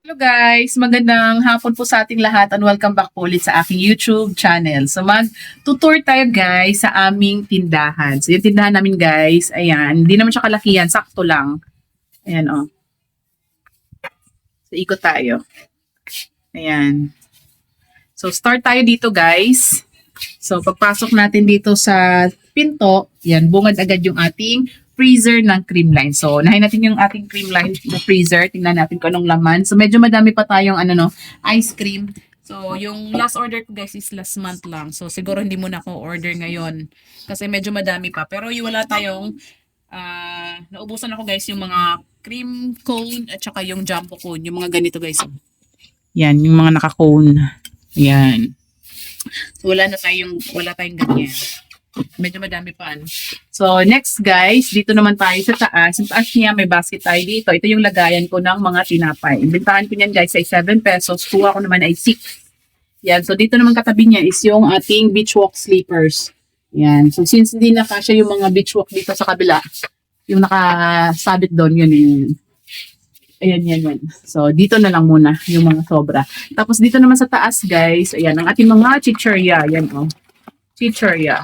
Hello guys, magandang hapon po sa ating lahat and welcome back po ulit sa aking YouTube channel. So mag-tutor tayo guys sa aming tindahan. So yung tindahan namin guys, ayan, hindi naman siya kalakihan, sakto lang. Ayan oh. So ikot tayo. Ayan. So start tayo dito guys. So pagpasok natin dito sa pinto, yan, bungad agad yung ating freezer ng cream line. So, nahin natin yung ating cream line na freezer. Tingnan natin kung anong laman. So, medyo madami pa tayong ano no, ice cream. So, yung last order ko guys is last month lang. So, siguro hindi mo na ako order ngayon. Kasi medyo madami pa. Pero yung wala tayong, ah, naubusan ako guys yung mga cream cone at saka yung jumbo cone. Yung mga ganito guys. Yan, yung mga naka-cone. Yan. So, wala na tayong, wala tayong ganyan. Medyo madami pa. ano. So, next guys, dito naman tayo sa taas. Sa taas niya, may basket tayo dito. Ito yung lagayan ko ng mga tinapay. Ibentahan ko niyan guys ay 7 pesos. Kuha ko naman ay 6. Yan. So, dito naman katabi niya is yung ating beach walk sleepers. Yan. So, since hindi na kasya yung mga beach walk dito sa kabila, yung nakasabit doon, yun yun. Ayan, yan, yan. So, dito na lang muna yung mga sobra. Tapos, dito naman sa taas, guys, ayan, ang ating mga chichurya. Yan, oh. Chichurya.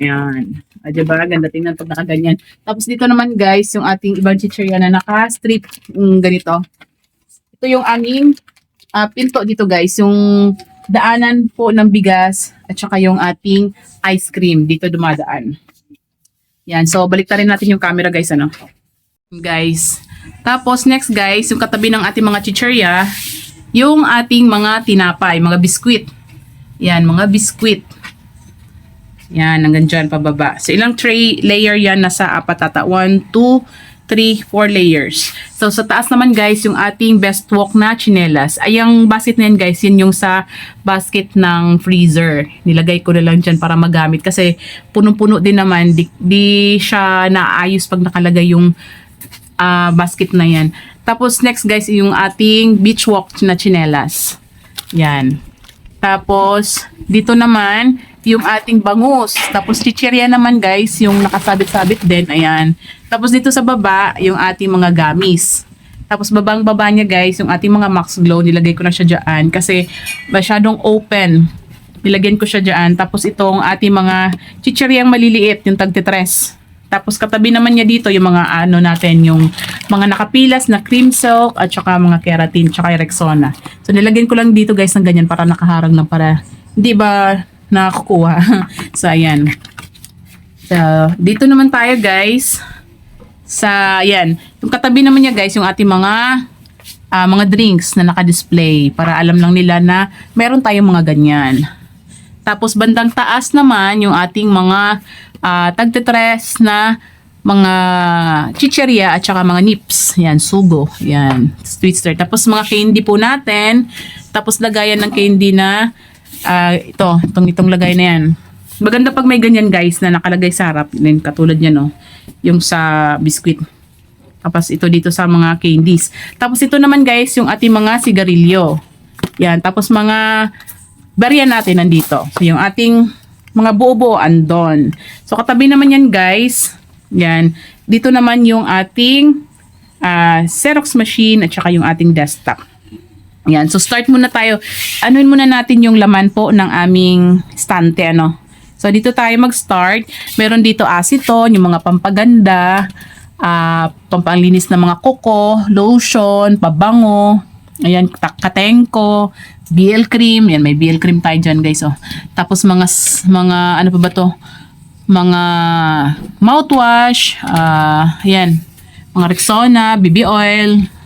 Ayan. Ah, diba? Ganda tingnan pag nakaganyan. Tapos dito naman guys, yung ating ibang chichirya na naka-strip mm, ganito. Ito yung aming ah, pinto dito guys. Yung daanan po ng bigas at saka yung ating ice cream dito dumadaan. Yan. So, balik rin natin yung camera guys. Ano? Guys. Tapos next guys, yung katabi ng ating mga chichirya, yung ating mga tinapay, mga biskwit. Yan, mga biskwit. Yan, hanggang dyan pababa. So, ilang tray layer yan? Nasa apat ata. 1, 2, 3, 4 layers. So, sa taas naman guys, yung ating best walk na chinelas. Ay, yung basket na yan guys, yun yung sa basket ng freezer. Nilagay ko na lang dyan para magamit. Kasi punong-puno din naman. Di, di siya naayos pag nakalagay yung ah, basket na yan. Tapos next guys, yung ating beach walk na chinelas. Yan. Tapos, dito naman, yung ating bangus. Tapos, chichirya naman, guys, yung nakasabit-sabit din. Ayan. Tapos, dito sa baba, yung ating mga gamis. Tapos, babang baba niya, guys, yung ating mga Max Glow. Nilagay ko na siya dyan kasi masyadong open. Nilagyan ko siya dyan. Tapos, itong ating mga chichiryang maliliit, yung tagtitres. Tapos, katabi naman niya dito, yung mga ano natin, yung mga nakapilas na cream silk at saka mga keratin, yung Rexona. So, nilagyan ko lang dito, guys, ng ganyan para nakaharang lang para hindi ba nakakuha. so, ayan. So, dito naman tayo, guys. Sa, ayan. Yung katabi naman niya, guys, yung ating mga ah, mga drinks na naka-display para alam lang nila na meron tayong mga ganyan. Tapos bandang taas naman yung ating mga uh, tagtetres na mga chicheria at saka mga nips. Yan, sugo. Yan, twister. Tapos mga candy po natin. Tapos lagayan ng candy na ah, ito, itong, itong lagay na yan. Maganda pag may ganyan guys na nakalagay sa harap. Then, katulad yan, no? Yung sa biscuit. Tapos ito dito sa mga candies. Tapos ito naman guys, yung ating mga sigarilyo. Yan. Tapos mga barya natin nandito. So yung ating mga buo-buo andon. So katabi naman yan guys. Yan. Dito naman yung ating ah, Xerox machine at saka yung ating desktop. Yan. So start muna tayo. Anuin muna natin yung laman po ng aming stante ano. So dito tayo mag-start. Meron dito acetone, yung mga pampaganda, ah pampanglinis ng mga kuko, lotion, pabango, ayan, katengko, BL cream, yan may BL cream tayo dyan guys oh. Tapos mga mga ano pa ba to? Mga mouthwash, ah ayan, mga Rexona, BB oil.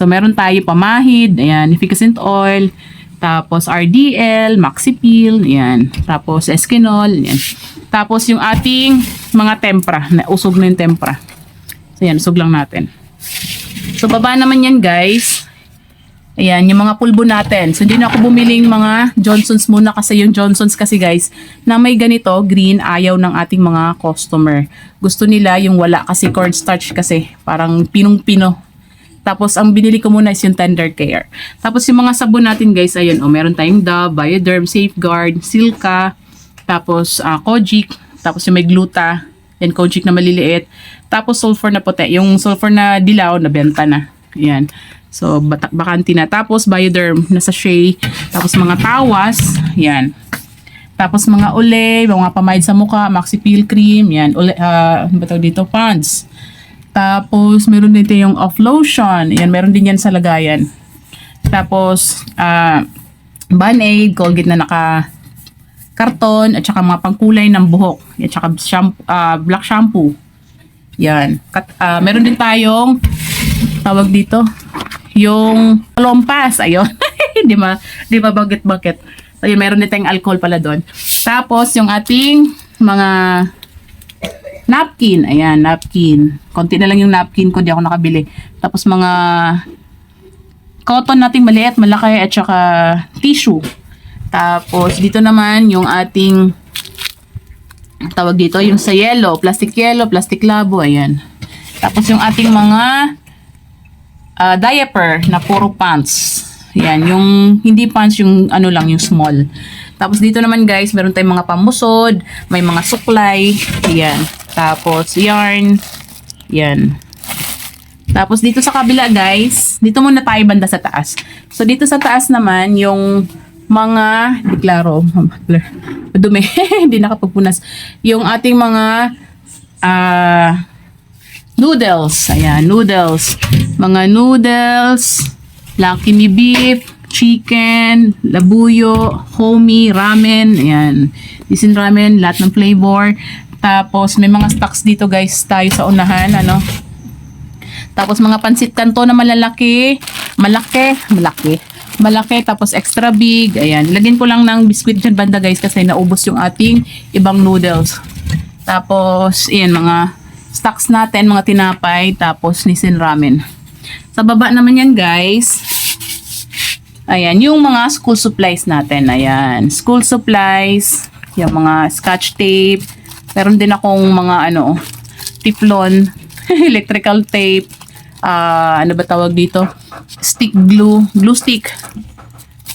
So meron tayo pamahid, ayan, efficacent oil, tapos RDL, Maxipil, ayan. Tapos Eskinol, ayan. Tapos yung ating mga tempra, na usog na yung tempra. So yan, usog lang natin. So baba naman yan guys. Ayan, yung mga pulbo natin. So hindi na ako bumiling mga Johnsons muna kasi yung Johnsons kasi guys, na may ganito, green, ayaw ng ating mga customer. Gusto nila yung wala kasi cornstarch kasi, parang pinong-pino. Tapos ang binili ko muna is yung tender care. Tapos yung mga sabon natin guys, ayun, oh, meron tayong Dove, Bioderm, Safeguard, Silka, tapos uh, Kojic, tapos yung may gluta, yan Kojic na maliliit. Tapos sulfur na puti, yung sulfur na dilaw, nabenta na. Yan. So, bata- bakante na. Tapos, Bioderm na sachet. Tapos, mga tawas. Yan. Tapos, mga ule, mga pamahid sa mukha, Maxi Peel Cream. Yan. Ule, ah, ano ba dito? Ponds. Tapos, meron din yung off lotion. Yan, meron din yan sa lagayan. Tapos, ah, Band-Aid, Colgate na naka karton, at saka mga pangkulay ng buhok. At saka shampoo, ah, black shampoo. Yan. Kat, ah, meron din tayong tawag dito, yung lompas. Ayun. Hindi ma, di ba bakit-bakit. Ayun, meron din tayong alcohol pala doon. Tapos, yung ating mga napkin. Ayan, napkin. Konti na lang yung napkin ko, di ako nakabili. Tapos mga cotton nating maliit, malaki, at saka tissue. Tapos, dito naman yung ating tawag dito, yung sa yellow, plastic yellow, plastic labo, ayan. Tapos yung ating mga ah, diaper na puro pants. Yan, yung hindi pants, yung ano lang, yung small. Tapos dito naman guys, meron tayong mga pamusod, may mga suklay, yan. Tapos yarn, yan. Tapos dito sa kabila guys, dito muna tayo banda sa taas. So dito sa taas naman, yung mga, di klaro, dumi, hindi nakapagpunas. Yung ating mga, ah, noodles. Ayan, noodles. Mga noodles, Lucky Me Beef, chicken, labuyo, homey, ramen. Ayan. Disin ramen, lahat ng flavor. Tapos, may mga stocks dito guys tayo sa unahan. Ano? Tapos, mga pansit kanto na malalaki. Malaki. Malaki. Malaki. Tapos, extra big. Ayan. Lagyan ko lang ng biscuit dyan banda guys kasi naubos yung ating ibang noodles. Tapos, ayan, mga stocks natin, mga tinapay, tapos nisin ramen. Sa baba naman yan, guys. Ayan, yung mga school supplies natin. Ayan, school supplies, yung mga scotch tape. Meron din akong mga ano, tiplon, electrical tape, ah ano ba tawag dito? Stick glue, glue stick.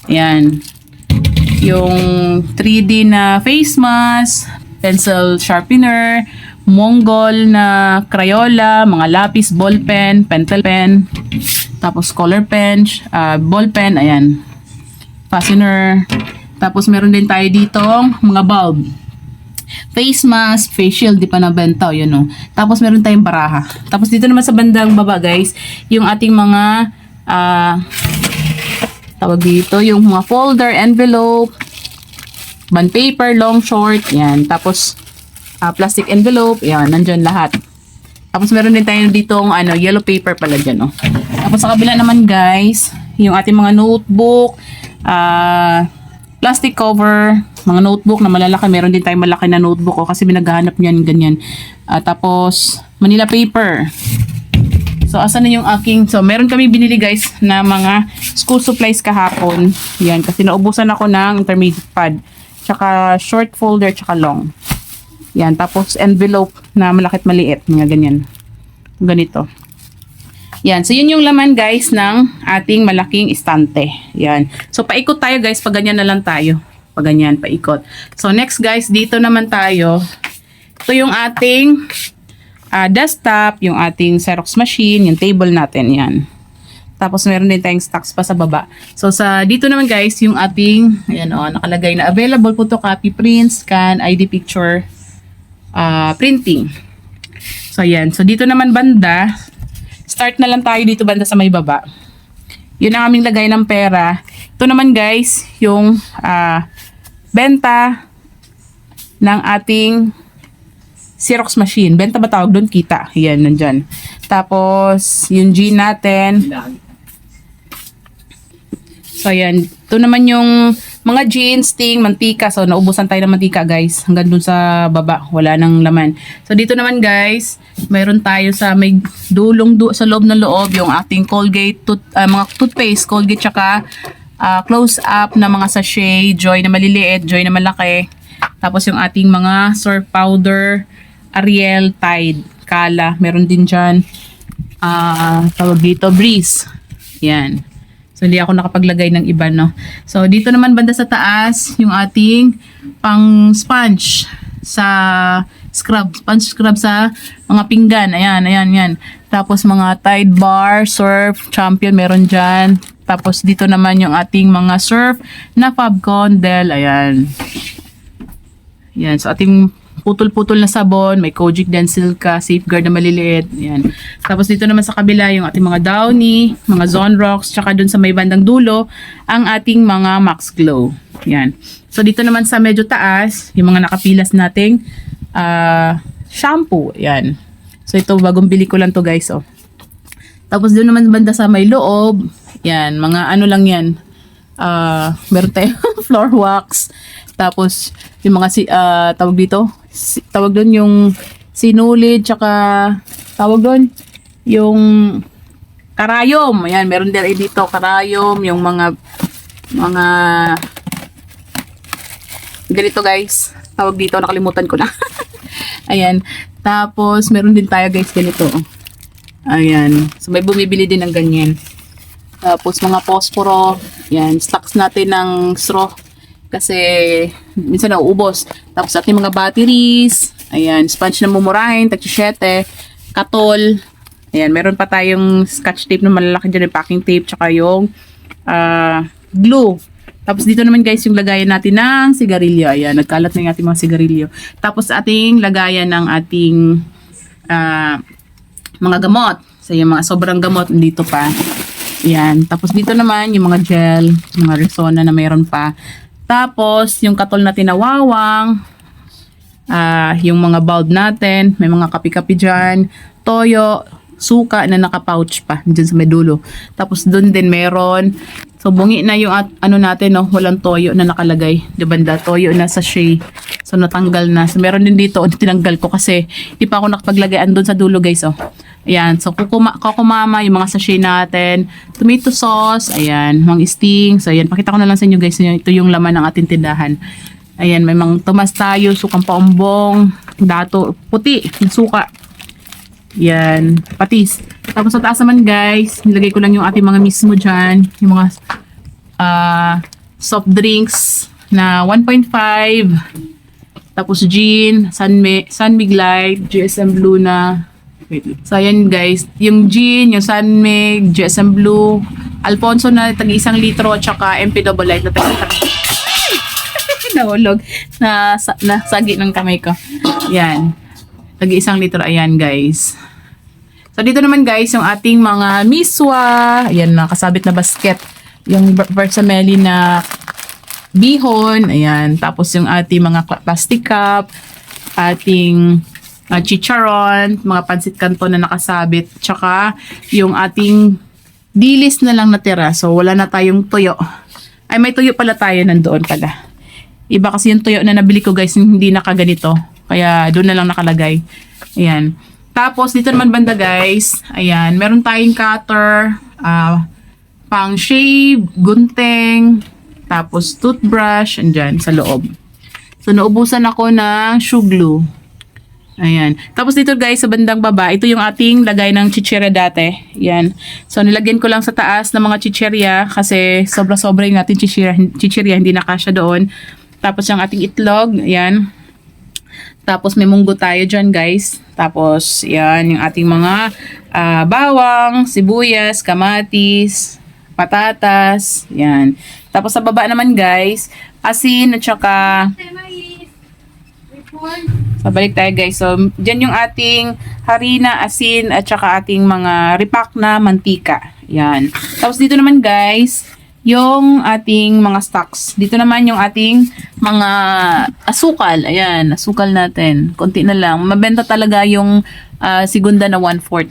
Ayan. Yung 3D na face mask, pencil sharpener, Mongol na Crayola, mga lapis, ballpen, pentel pen, tapos color pen, ah, ball pen, ayan. Fastener. Tapos meron din tayo dito mga bulb. Face mask, face shield, di pa nabenta, yun o. Tapos meron tayong baraha. Tapos dito naman sa bandang baba guys, yung ating mga ah tawag dito, yung mga folder, envelope, bond paper, long, short, yan. Tapos, ah, plastic envelope, yan, nandyan lahat. Tapos, meron din tayo ditong, ano, yellow paper pala dyan, oh. Tapos, sa kabila naman, guys, yung ating mga notebook, ah, plastic cover, mga notebook na malalaki. Meron din tayong malaki na notebook, oh, kasi binaghahanap niyan, ganyan. Ah, tapos, Manila paper. So, asan na yung aking... So, meron kami binili guys na mga school supplies kahapon. Yan, kasi naubusan ako ng intermediate pad. Tsaka short folder, tsaka long. Yan, tapos envelope na malakit maliit. Mga ganyan. Ganito. Yan, so yun yung laman guys ng ating malaking istante. Yan. So, paikot tayo guys, pag ganyan na lang tayo. Pag ganyan, paikot. So, next guys, dito naman tayo. Ito yung ating ah, desktop, yung ating Xerox machine, yung table natin, yan. Tapos meron din tayong stocks pa sa baba. So sa dito naman guys, yung ating ayan oh, nakalagay na available photocopy, print, scan, ID picture, ah, printing. So ayan. So dito naman banda, start na lang tayo dito banda sa may baba. Yun ang aming lagay ng pera. Ito naman guys, yung ah, benta ng ating Xerox machine. Benta ba tawag doon? Kita. Yan, nandyan. Tapos, yung G natin. So, ayan. Ito naman yung mga jeans, ting, mantika. So, naubusan tayo ng mantika, guys. Hanggang dun sa baba. Wala nang laman. So, dito naman, guys, mayroon tayo sa may dulong du sa loob ng loob yung ating Colgate, tooth, ah, mga toothpaste, Colgate, tsaka ah, close-up na mga sachet, Joy na maliliit, Joy na malaki. Tapos yung ating mga surf powder, Ariel, Tide, Kala. Meron din dyan. Ah, tawag dito, Breeze. Yan. So, hindi ako nakapaglagay ng iba, no? So, dito naman banda sa taas, yung ating pang sponge sa scrub. Sponge scrub sa mga pinggan. Ayan, ayan, yan. Tapos mga Tide Bar, Surf, Champion, meron dyan. Tapos dito naman yung ating mga surf na Fabcon Del. Ayan. Yan. So ating putol-putol na sabon. May Kojic din Silka, Safeguard na maliliit. Yan. Tapos dito naman sa kabila yung ating mga Downy, mga Zone Rocks, tsaka dun sa may bandang dulo, ang ating mga Max Glow. Yan. So dito naman sa medyo taas, yung mga nakapilas nating ah, shampoo. Yan. So ito, bagong bili ko lang to guys. Oh. Tapos doon naman banda sa may loob, yan, mga ano lang yan. Ah, meron floor wax. Tapos yung mga si ah, tawag dito, si, tawag doon yung sinulid tsaka tawag doon yung karayom. Ayan, meron din eh dito karayom, yung mga mga ganito guys. Tawag dito, nakalimutan ko na. Ayan. Tapos, meron din tayo guys ganito. Ayan. So, may bumibili din ng ganyan. Tapos, mga posporo. Ayan. Stocks natin ng straw. Kasi, minsan nauubos. Tapos, ating mga batteries. Ayan. Sponge na mumurahin. Tagsisyete. Katol. Ayan. Meron pa tayong scotch tape na malalaki dyan. Yung packing tape. Tsaka yung ah, glue. Tapos dito naman guys yung lagayan natin ng sigarilyo. Ayan, nagkalat na yung ating mga sigarilyo. Tapos ating lagayan ng ating ah, mga gamot. So yung mga sobrang gamot dito pa. Ayan. Tapos dito naman yung mga gel, mga Rexona na mayroon pa. Tapos yung katol na wawang, ah yung mga bulb natin, may mga kapi-kapi dyan, toyo, suka na naka-pouch pa dyan sa may dulo. Tapos doon din meron. So bungi na yung at, ano natin no, walang toyo na nakalagay. Di banda, toyo na sa shea. So natanggal na. So meron din dito, tinanggal ko kasi di pa ako nakapaglagay andun sa dulo guys oh. Ayan, so kukuma, kukumama yung mga sachet natin, tomato sauce, ayan, mga sting. So ayan, pakita ko na lang sa inyo guys, ito yung laman ng ating tindahan. Ayan, may mga tumas tayo, sukang paumbong, dato, puti, suka. Yan, patis. Tapos sa taas naman guys, nilagay ko lang yung ating mga mismo dyan. Yung mga ah, soft drinks na 1.5. Tapos gin, Sunmi, Sunmig Light, GSM Blue na. So ayan guys, yung gin, yung Sunmig, GSM Blue, Alfonso na tag isang litro, at saka MP Double Light na tag isang Nahulog na, sa, na sagi ng kamay ko. Yan. Tag isang litro, ayan guys. So dito naman guys, yung ating mga miswa, ayan na kasabit na basket. Yung versamelli na bihon, ayan. Tapos yung ating mga plastic cup, ating uh, chicharon, mga pansit kanto na nakasabit, tsaka yung ating dilis na lang natira. So wala na tayong tuyo. Ay may tuyo pala tayo nandoon pala. Iba kasi yung tuyo na nabili ko guys, hindi nakaganito. Kaya doon na lang nakalagay. Ayan. Tapos dito naman banda guys, ayan, meron tayong cutter, ah, pang shave, gunting, tapos toothbrush, andyan sa loob. So naubusan ako ng shoe glue. Ayan. Tapos dito guys, sa bandang baba, ito yung ating lagay ng chichirya dati. Yan. So nilagyan ko lang sa taas ng mga chichirya kasi sobra-sobra yung ating chichirya, chichirya hindi nakasya doon. Tapos yung ating itlog, ayan. Tapos may munggo tayo dyan guys. Tapos yan yung ating mga ah, bawang, sibuyas, kamatis, patatas, yan. Tapos sa baba naman guys, asin at saka So, balik tayo guys. So, dyan yung ating harina, asin, at saka ating mga repack na mantika. Yan. Tapos dito naman guys, yung ating mga stocks. Dito naman yung ating mga asukal. Ayan, asukal natin. Konti na lang. Mabenta talaga yung ah, segunda na 1/4.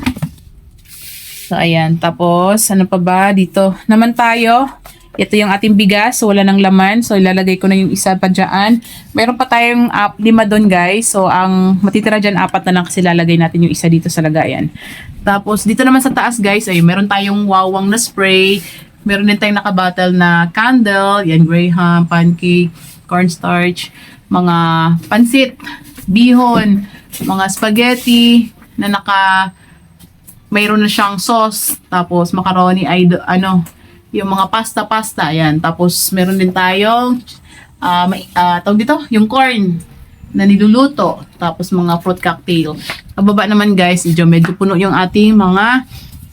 So, ayan. Tapos, ano pa ba? Dito naman tayo. Ito yung ating bigas. So, wala ng laman. So, ilalagay ko na yung isa pa dyan. Meron pa tayong up, lima doon, guys. So, ang matitira dyan, apat na lang kasi lalagay natin yung isa dito sa lagayan. Tapos, dito naman sa taas, guys, ay meron tayong wawang na spray. Meron din tayong nakabattle na candle. Yan, graham, pancake, cornstarch, mga pansit, bihon, mga spaghetti na naka mayroon na siyang sauce, tapos macaroni ay ano, yung mga pasta-pasta, yan. Tapos meron din tayong ah may, ah, tawag dito, yung corn. na niluluto. Tapos mga fruit cocktail. Pababa naman guys, medyo, medyo puno yung ating mga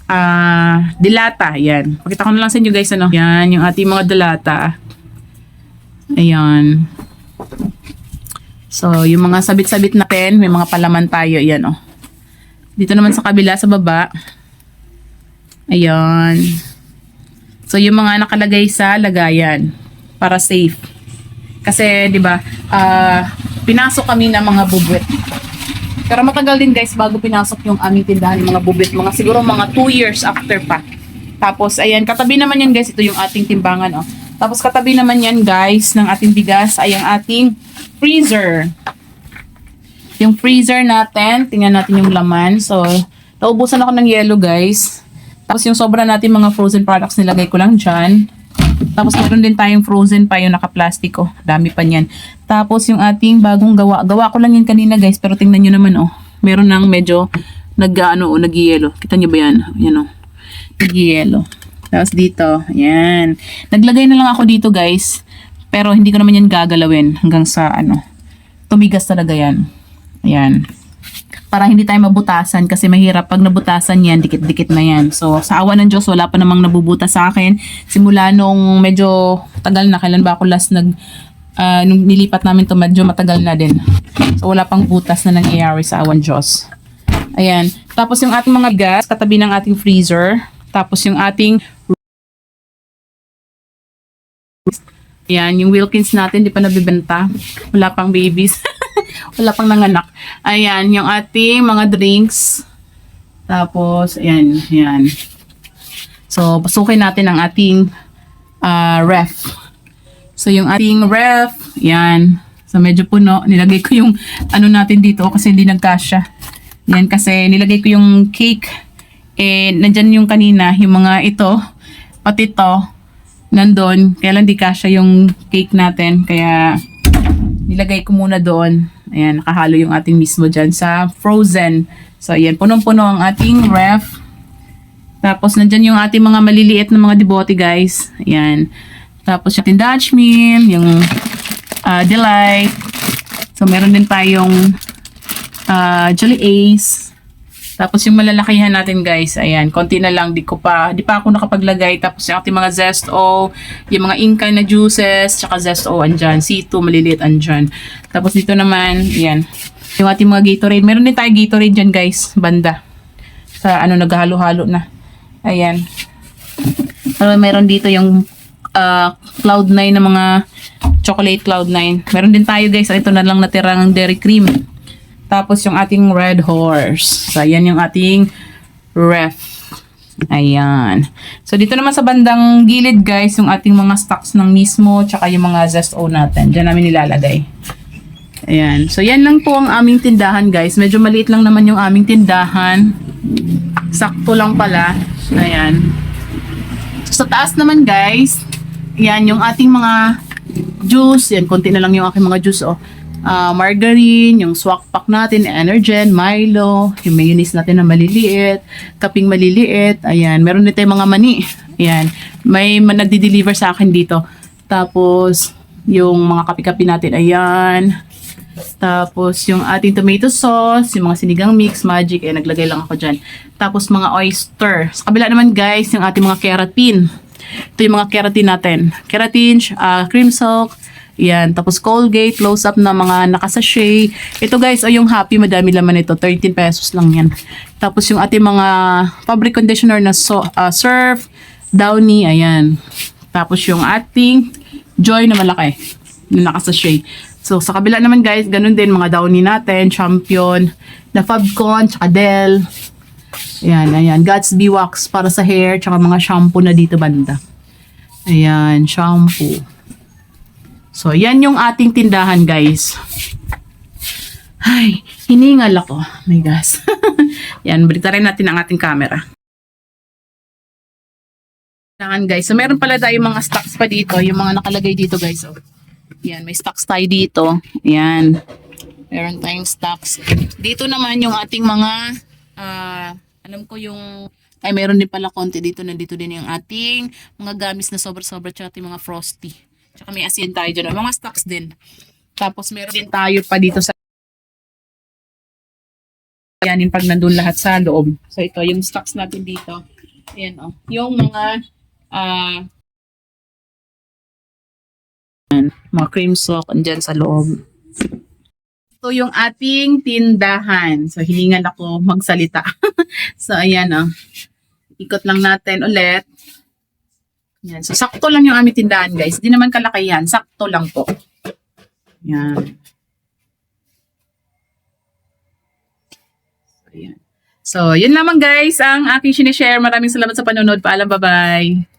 ah dilata. Yan. Pakita ko na lang sa inyo guys ano. Yan, yung ating mga dilata. Ayan. So, yung mga sabit-sabit na pen, may mga palaman tayo. Yan oh. Dito naman sa kabila, sa baba. Ayan. So, yung mga nakalagay sa lagayan para safe. Kasi, di ba, ah, pinasok kami ng mga bubwet. Pero matagal din guys bago pinasok yung aming tindahan ng mga bubwet. Mga siguro mga 2 years after pa. Tapos, ayan, katabi naman yan guys. Ito yung ating timbangan, oh. Tapos, katabi naman yan guys ng ating bigas ay ang ating freezer. Yung freezer natin, tingnan natin yung laman. So, naubusan ako ng yellow guys. Tapos yung sobra natin mga frozen products nilagay ko lang dyan. Tapos meron din tayong frozen pa yung naka-plastiko. Dami pa niyan. Tapos yung ating bagong gawa. Gawa ko lang yan kanina guys. Pero tingnan nyo naman oh. Meron nang medyo nag ano, oh, nag-yellow. Kita nyo ba yan? Yan oh. Nag-yellow. Tapos dito. Yan. Naglagay na lang ako dito guys. Pero hindi ko naman yan gagalawin hanggang sa ano. Tumigas talaga yan. Ayan para hindi tayo mabutasan kasi mahirap pag nabutasan yan, dikit-dikit na yan. So, sa awa ng Diyos, wala pa namang nabubutas sa akin. Simula nung medyo tagal na, kailan ba ako last nag, ah, nung nilipat namin to medyo matagal na din. So, wala pang butas na nangyayari sa awan Diyos. Ayan. Tapos yung ating mga gas, katabi ng ating freezer. Tapos yung ating Ayan, yung Wilkins natin, di pa nabibenta. Wala pang babies. Wala pang nanganak. Ayan, yung ating mga drinks. Tapos, ayan, ayan. So, pasukin natin ang ating ah, ref. So, yung ating ref, ayan. So, medyo puno. Nilagay ko yung ano natin dito kasi hindi nagkasya. Yan, kasi nilagay ko yung cake. Eh, nandyan yung kanina, yung mga ito, pati to, nandun. Kaya lang di kasya yung cake natin. Kaya, nilagay ko muna doon. Ayan, nakahalo yung ating mismo dyan sa frozen. So, ayan, punong-puno ang ating ref. Tapos, nandyan yung ating mga maliliit na mga debote, guys. Ayan. Tapos, yung ating Dutch meal, yung ah, Delight. So, meron din tayong ah, Jolly Ace. Tapos, yung malalakihan natin, guys, ayan, konti na lang, di ko pa, di pa ako nakapaglagay. Tapos, yung ating mga Zesto, yung mga Inca na juices, tsaka Zesto, andyan. C2, maliliit, andyan. Tapos, dito naman, ayan, yung ating mga Gatorade. Meron din tayo Gatorade dyan, guys, banda. Sa, ano, naghalo-halo na. Ayan. Pero meron dito yung ah, Cloud9 na mga chocolate Cloud9. Meron din tayo guys. Ito na lang natirang dairy cream. Tapos yung ating Red Horse. So, ayan yung ating ref. Ayan. So, dito naman sa bandang gilid guys, yung ating mga stocks ng mismo, tsaka yung mga Zesto natin. Diyan namin nilalagay. Ayan. So, yan lang po ang aming tindahan guys. Medyo maliit lang naman yung aming tindahan. Sakto lang pala. Ayan. Sa taas naman guys, yan yung ating mga juice. Yan, konti na lang yung aking mga juice oh. Ah, margarine, yung swak pack natin, Energen, Milo, yung mayonnaise natin na maliliit, kaping maliliit, ayan, meron din mga mani, ayan, may nagdi-deliver sa akin dito, tapos, yung mga kapi-kapi natin, ayan, tapos, yung ating tomato sauce, yung mga sinigang mix, magic, eh, naglagay lang ako dyan. Tapos, mga oyster. Sa kabila naman, guys, yung ating mga keratin. Ito yung mga keratin natin. Keratin, ah, cream silk, yan. Tapos, Colgate, close-up na mga nakasachet. Ito, guys, ay yung happy, madami laman ito. 13 pesos lang yan. Tapos, yung ating mga fabric conditioner na so, ah, surf, downy, ayan. Tapos, yung ating joy na malaki na nakasachet. So, sa kabila naman guys, ganun din mga downy natin, champion, na Fabcon, tsaka Dell. Ayan, ayan. Gatsby Wax para sa hair, tsaka mga shampoo na dito banda. Ayan, shampoo. So, yan yung ating tindahan guys. Ay, hiningal ako. My gosh. yan, balita rin natin ang ating camera. Kailangan guys. So, meron pala tayong mga stocks pa dito. Yung mga nakalagay dito guys. Oh. Yan, may stocks tayo dito. Yan. Meron tayong stocks. Dito naman yung ating mga, ah, alam ko yung, ay meron din pala konti dito. Nandito din yung ating mga gamis na sobra-sobra tsaka ating mga frosty. Tsaka may asin tayo dyan. Mga stocks din. Tapos meron din tayo pa dito sa yanin pag nandun lahat sa loob. So ito, yung stocks natin dito. Ayan oh. Yung mga ah mga cream sock andyan sa loob. Ito yung ating tindahan. So hiningan ako magsalita. so ayan oh. Ikot lang natin ulit. Yan. So sakto lang yung aming tindahan guys. Di naman kalaki yan. Sakto lang po. Yan. So. So, yun lamang guys ang aking sinishare. Maraming salamat sa panonood. Paalam, bye-bye.